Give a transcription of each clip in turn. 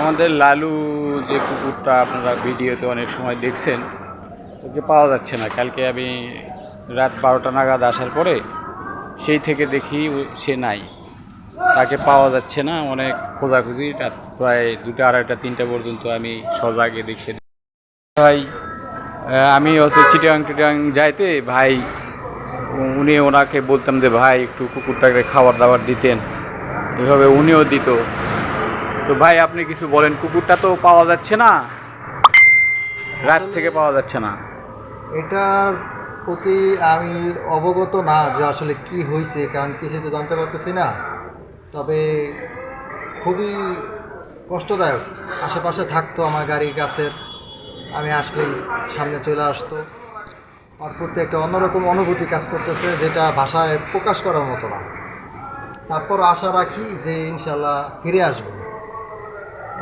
আমাদের লালু যে কুকুরটা আপনারা ভিডিওতে অনেক সময় দেখছেন, ওকে পাওয়া যাচ্ছে না। কালকে আমি রাত বারোটা নাগাদ আসার পরে সেই থেকে দেখি সে নাই। তাকে পাওয়া যাচ্ছে না, অনেক খোঁজাখুঁজি। রাত প্রায় দুটো, আড়াইটা, তিনটা পর্যন্ত আমি সজাগে দেখে ভাই আমি অত চিটাং টিটাং যাইতে, ভাই, উনি ওনাকে বলতাম যে, ভাই, একটু কুকুরটাকে খাবার দাবার দিতেন। এভাবে উনিও দিত। তো ভাই, আপনি কিছু বলেন, কুকুরটা তো পাওয়া যাচ্ছে না। রাত থেকে পাওয়া যাচ্ছে না। এটার প্রতি আমি অবগত না যে আসলে কি হয়েছে, কারণ কিছু তো জানতে পারতেছি না। তবে খুবই কষ্টদায়ক। আশেপাশে থাকতো আমার গাড়ির কাছে। আমি আসলেই সামনে চলে আসতো। আর প্রতি একটা অন্যরকম অনুভূতি কাজ করতেছে, যেটা ভাষায় প্রকাশ করার মতো না। তারপর আশা রাখি যে ইনশাল্লাহ ফিরে আসবে।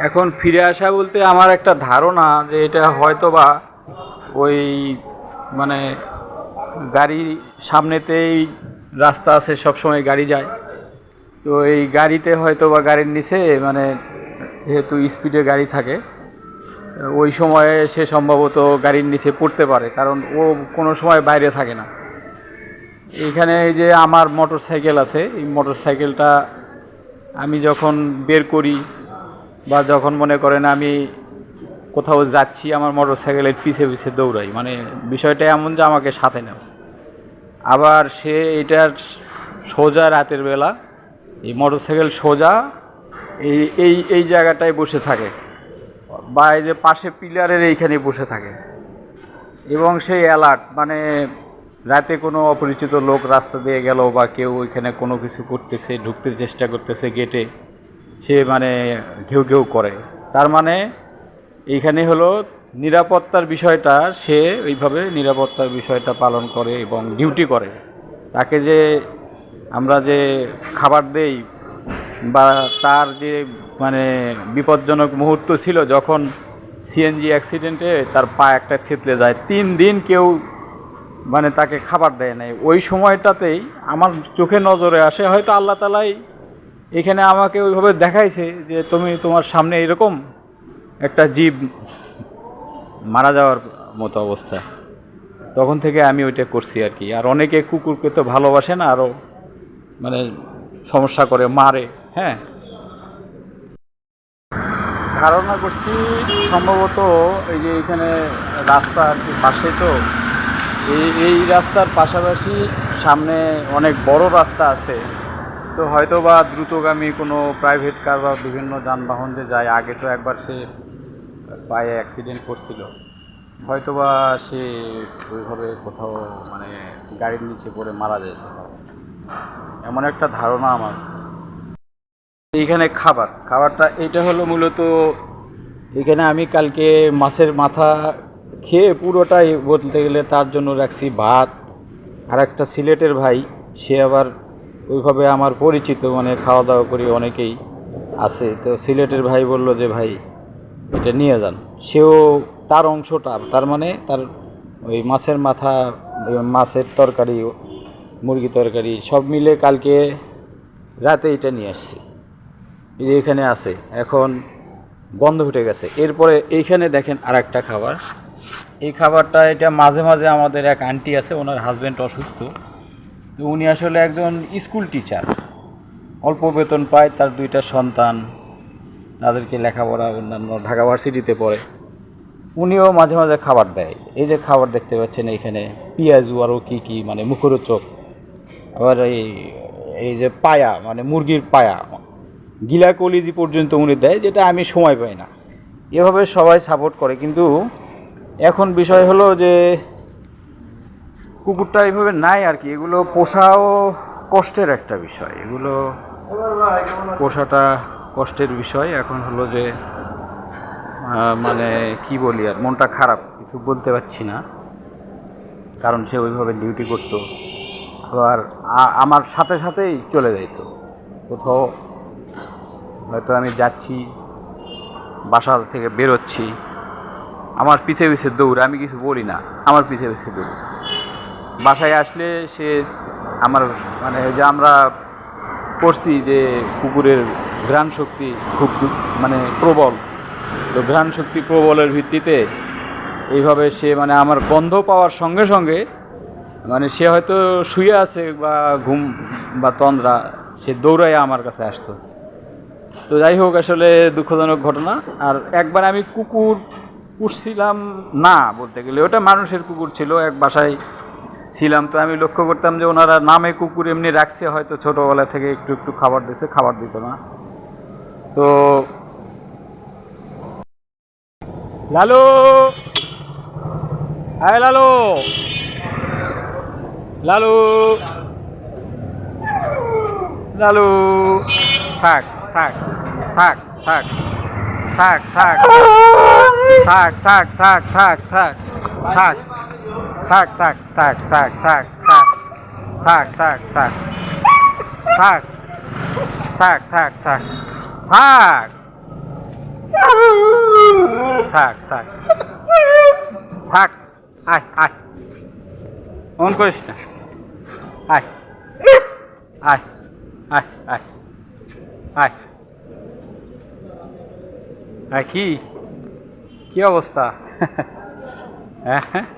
এখন ফিরে আসা বলতে আমার একটা ধারণা যে এটা হয়তো বা ওই মানে গাড়ি সামনেতেই রাস্তা আছে, সবসময় গাড়ি যায়। তো এই গাড়িতে হয়তো বা গাড়ির নিচে মানে যেহেতু স্পিডে গাড়ি থাকে, ওই সময়ে সে সম্ভবত গাড়ির নিচে পড়তে পারে, কারণ ও কোনো সময় বাইরে থাকে না। এখানে এই যে আমার মোটর সাইকেল আছে, এই মোটর সাইকেলটা আমি যখন বের করি বা যখন মনে করেন আমি কোথাও যাচ্ছি, আমার মোটর সাইকেলের পিছে পিছে দৌড়াই মানে বিষয়টা এমন যে আমাকে সাথে নেও আবার সে এটার সোজা রাতের বেলা, এই মোটর সাইকেল সোজা, এই এই এই জায়গাটায় বসে থাকে বা এই যে পাশে পিলারের এইখানে বসে থাকে। এবং সেই অ্যালার্ট মানে রাতে কোনো অপরিচিত লোক রাস্তা দিয়ে গেল বা কেউ ওইখানে কোনো কিছু করতেছে, ঢুকতে চেষ্টা করতেছে গেটে সে মানে ঘেউ ঘেউ করে। তার মানে এইখানে হলো নিরাপত্তার বিষয়টা, সে ওইভাবে নিরাপত্তার বিষয়টা পালন করে এবং ডিউটি করে। তাকে যে আমরা যে খাবার দেই বা তার যে মানে বিপজ্জনক মুহূর্ত ছিল যখন সিএনজি অ্যাক্সিডেন্টে তার পা একটা থেতলে যায়, তিন দিন কেউ মানে তাকে খাবার দেয় নাই। ওই সময়টাতেই আমার চোখে নজরে আসে, হয়তো আল্লাহ তালাই এখানে আমাকে ওইভাবে দেখাইছে যে তুমি তোমার সামনে এরকম একটা জীব মারা যাওয়ার মতো অবস্থা। তখন থেকে আমি ওইটা করছি আর কি। আর অনেকে কুকুরকে তো ভালোবাসে না আরও মানে সমস্যা করে, মারে হ্যাঁ। ধারণা করছি সম্ভবত এই যে এখানে রাস্তা আর কি পাশে তো, এই এই রাস্তার পাশাপাশি সামনে অনেক বড় রাস্তা আছে। তো হয়তো বা দ্রুতগামী কোনো প্রাইভেট কার বা বিভিন্ন যানবাহন যে যায়, আগে তো একবার সে পায়ে অ্যাক্সিডেন্ট করছিল। হয়তো বা সে ওইভাবে কোথাও মানে গাড়ির নিচে পড়ে মারা পারে এমন একটা ধারণা আমার। এইখানে খাবার। খাবারটা এটা হলো মূলত এখানে আমি কালকে মাছের মাথা খেয়ে পুরোটাই বলতে গেলে তার জন্য রাখছি ভাত। আর একটা সিলেটের ভাই, সে আবার ওইভাবে আমার পরিচিত মানে খাওয়া দাওয়া করি অনেকেই আছে। তো সিলেটের ভাই বলল যে, ভাই, এটা নিয়ে যান। সেও তার অংশটা, তার মানে তার ওই মাছের মাথা, মাছের তরকারি মুরগি তরকারি, সব মিলে কালকে রাতে এটা নিয়ে আসছি। এই যে এখানে আছে, এখন গন্ধ উঠে গেছে। এরপরে এইখানে দেখেন আর খাবার। এই খাবারটা এটা মাঝে মাঝে আমাদের এক আন্টি আছে, ওনার হাজব্যান্ড অসুস্থ। তো উনি আসলে একজন স্কুল টিচার। অল্প বেতন পায় তার দুইটা সন্তান, তাদেরকে লেখাপড়া অন্যান্য ঢাকা ভার্সিটিতে পড়ে। উনিও মাঝে মাঝে খাবার দেয়। এই যে খাবার দেখতে পাচ্ছেন এইখানে পেঁয়াজু আরও কী কী মানে মুখরোচক। আবার এই এই যে পায়া মানে মুরগির পায়া, গিলা কলিজি পর্যন্ত উনি দেয়, যেটা আমি সময় পাই না। এভাবে সবাই সাপোর্ট করে। কিন্তু এখন বিষয় হলো যে কুকুরটা এইভাবে নাই আর কি। এগুলো পোষাও কষ্টের একটা বিষয়। এগুলো পোষাটা কষ্টের বিষয়। এখন হলো যে মানে কি বলি আর, মনটা খারাপ, কিছু বলতে পারছি না। কারণ সে ওইভাবে ডিউটি করতো। আবার আমার সাথে সাথেই চলে যাইতো। কোথাও হয়তো আমি যাচ্ছি বাসা থেকে বেরোচ্ছি। আমার পিছে পিছে দৌড়, আমি কিছু বলি না। আমার পিছে পিছে দৌড়। বাসায় আসলে সে আমার মানে যে আমরা করছি যে কুকুরের ঘ্রাণ শক্তি খুব মানে প্রবল। তো ঘ্রাণ শক্তি প্রবলের ভিত্তিতে এইভাবে সে মানে আমার গন্ধ পাওয়ার সঙ্গে সঙ্গে মানে সে হয়তো শুয়ে আছে বা ঘুম বা তন্দ্রা, সে দৌড়ায় আমার কাছে আসতো। তো যাই হোক, আসলে দুঃখজনক ঘটনা। আর একবার আমি কুকুর পুষছিলাম না বলতে গেলে। ওটা মানুষের কুকুর ছিল, এক বাসায় ছিলাম তো আমি লক্ষ্য করতাম যে ওনারা নামে কুকুর এমনি রাখছে হয়তো ছোটোবেলা থেকে একটু একটু খাবার দিছে খাবার দিত না তো লালু হ্যাঁ লালু লালু লালু থাক থাক থাক থাক থাক থাক থাক থাক থাক থাক থাক থাক Tak, tak, tak, tak, tak, tak. Tak, tak, tak. Tak. Tak, tak, tak. Tak. Tak, tak. Tak. Ay, ay. On koş. Ay. Ay. Ay, ay. Ay. Aqui. Que avostá. é.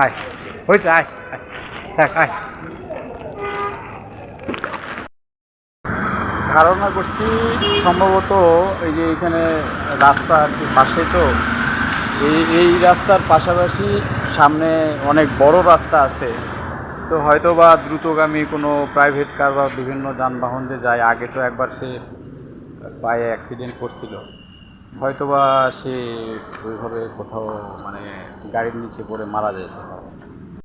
আয় হয়েছে আয় ধারণা করছি সম্ভবত এই যে এখানে কি পাশে তো, এই এই রাস্তার পাশাপাশি সামনে অনেক বড় রাস্তা আছে। তো হয়তো বা দ্রুতগামী কোনো প্রাইভেট কার বা বিভিন্ন যানবাহন যে যায়, আগে তো একবার সে পায়ে অ্যাক্সিডেন্ট করছিল। হয়তো বা সে ওইভাবে কোথাও মানে গাড়ির নিচে পড়ে মারা যেতে পারে